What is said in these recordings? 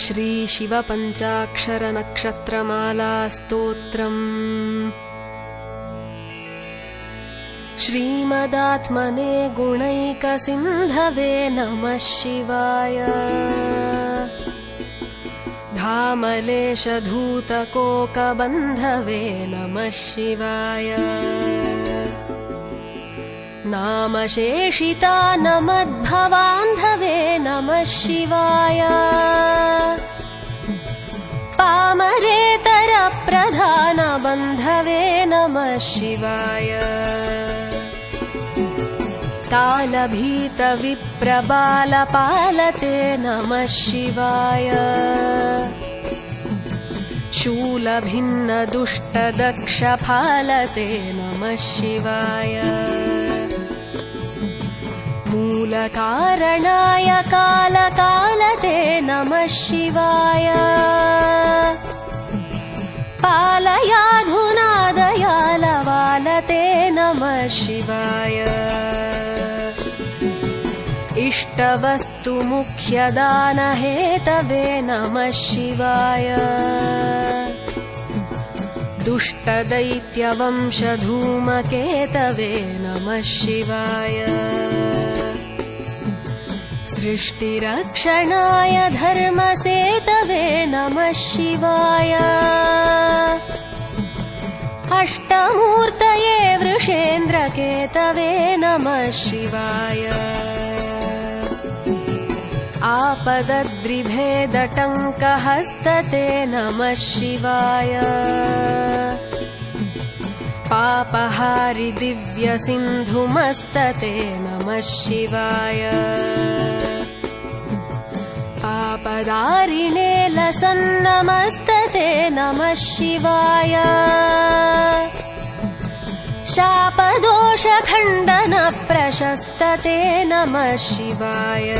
श्रीशिवपञ्चाक्षरनक्षत्रमालास्तोत्रम् श्रीमदात्मने गुणैकसिन्धवे नमः शिवाय। धामलेशधूतकोकबन्धवे नमः शिवाय नामशेषिता नमद्भवान्धवे नमः शिवाय। पामरेतरप्रधानबन्धवे नमः शिवाय। कालभीतविप्रबालपालते नमः शिवाय। शूलभिन्नदुष्टदक्षफालते नमः शिवाय मूलकारणाय कालकालते नमः शिवाय। पालयाधुना दयालवालते नमः शिवाय। इष्टवस्तुमुख्यदानहेतवे नमः शिवाय। दुष्टदैत्यवंशधूमकेतवे नमः शिवाय सृष्टिरक्षणाय धर्मसेतवे नमः शिवाय। अष्टमूर्तये वृषेन्द्रकेतवे नमः शिवाय। आपदद्रिभेदटङ्कहस्तते नमः शिवाय। पापहारि दिव्यसिन्धुमस्तते नमः शिवाय पापदारिणे लसन्नमस्तते नमः शिवाय। शापदोषखण्डनप्रशस्तते नमः शिवाय।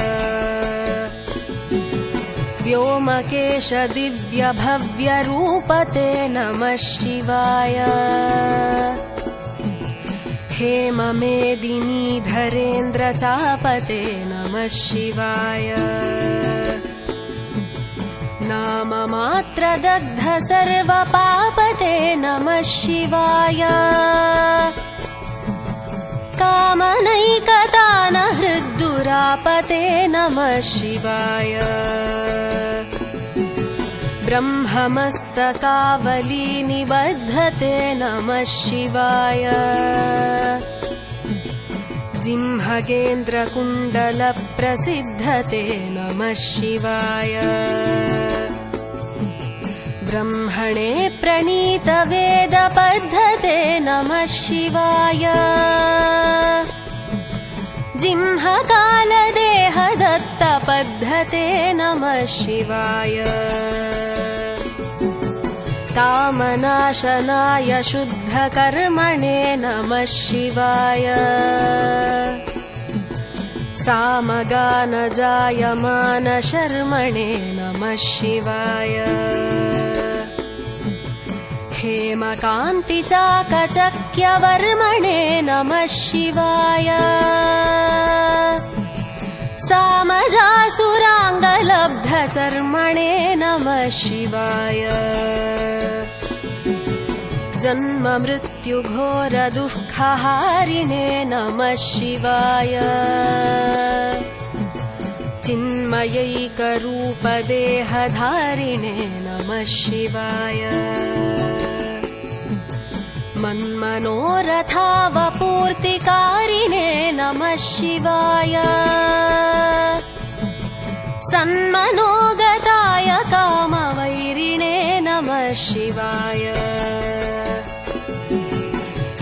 व्योमकेशदिव्यभव्यरूपते नमः शिवाय। हेममेदिनीधरेन्द्रचापते नमः शिवाय नाममात्रदग्ध सर्वपापते नमः शिवाय। कामनैकतान हृद्दुरापते नमः शिवाय। ब्रह्ममस्तकावलीनिबद्धते नमः शिवाय। जिह्मगेन्द्रकुण्डलप्रसिद्धते नमः शिवाय ब्रह्मणे प्रणीतवेदपद्धते नमः शिवाय। जिह्मकालदेहदत्तपद्धते नमः शिवाय। कामनाशनाय शुद्धकर्मणे नमः शिवाय। सामगानजायमानशर्मणे नमः शिवाय हेमकान्तिचाकचक्यवर्मणे नमः शिवाय। सामजासुराङ्गलब्धचर्मणे नमः शिवाय। जन्ममृत्युघोरदुःखहारिणे नमः शिवाय। चिन्मयैकरूपदेहधारिणे नमः शिवाय मन्मनोरथावपूर्तिकारिणे नमः शिवाय। सन्मनोगताय कामवैरिणे नमः शिवाय।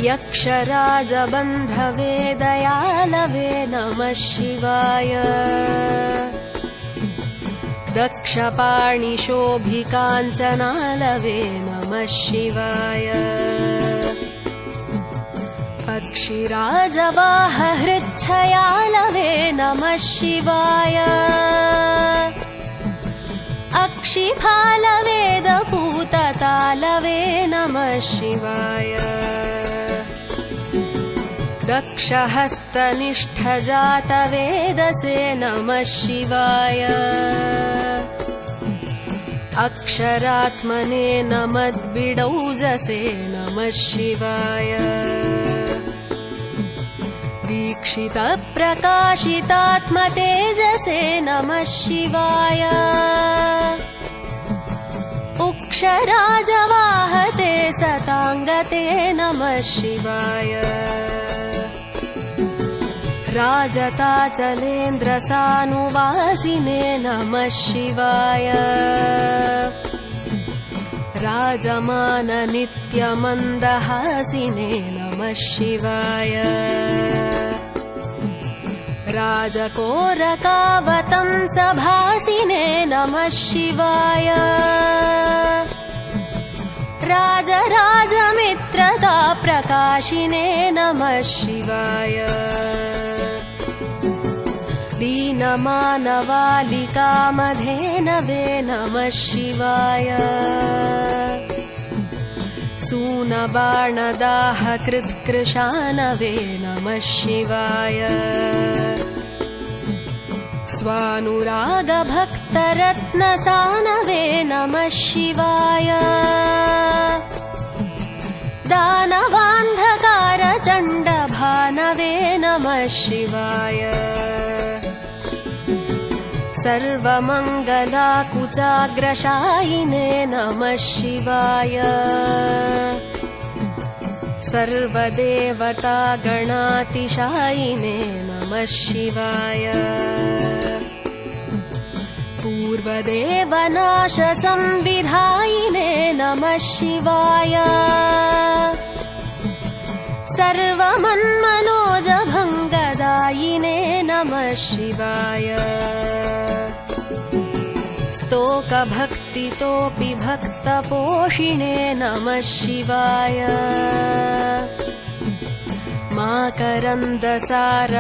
यक्षराजबन्धवे दयालवे नमः शिवाय। दक्षपाणिशोभिकाञ्चनालवे नमः शिवाय अक्षिराजवाहहृच्छयालवे नमः शिवाय। अक्षिफालवेदपूततालवे नमः शिवाय। दक्षहस्तनिष्ठजातवेदसे नमः शिवाय। अक्षरात्मने नमद्बिडौजसे नमः शिवाय दीक्षितप्रकाशितात्मतेजसे नमः शिवाय। उक्षराजवाहते सताङ्गते नमः शिवाय। राजताचलेन्द्रसानुवासिने नमः शिवाय। राजमाननित्यमन्दहासिने नमः शिवाय राजकोरकावतं सभासिने नमः शिवाय। राजराजमित्रता प्रकाशिने नमः शिवाय। दीनमानवालिकामधेनवे नमः शिवाय। सूनबाणदाहकृत्कृशानवे नमः शिवाय स्वानुरागभक्तरत्नसानवे नमः शिवाय दानवान्धकारचण्डभानवे नमः शिवाय सर्वमङ्गलाकुचाग्रशायिने नमः शिवाय सर्वदेवतागणातिशायिने नमः शिवाय। पूर्वदेवनाशसंविधायिने नमः शिवाय। सर्वमन्मनोजभङ्गदायिने नमः शिवाय स्तोकभक्तितोऽपि भक्तपोषिणे नमः शिवाय। माकरन्दसार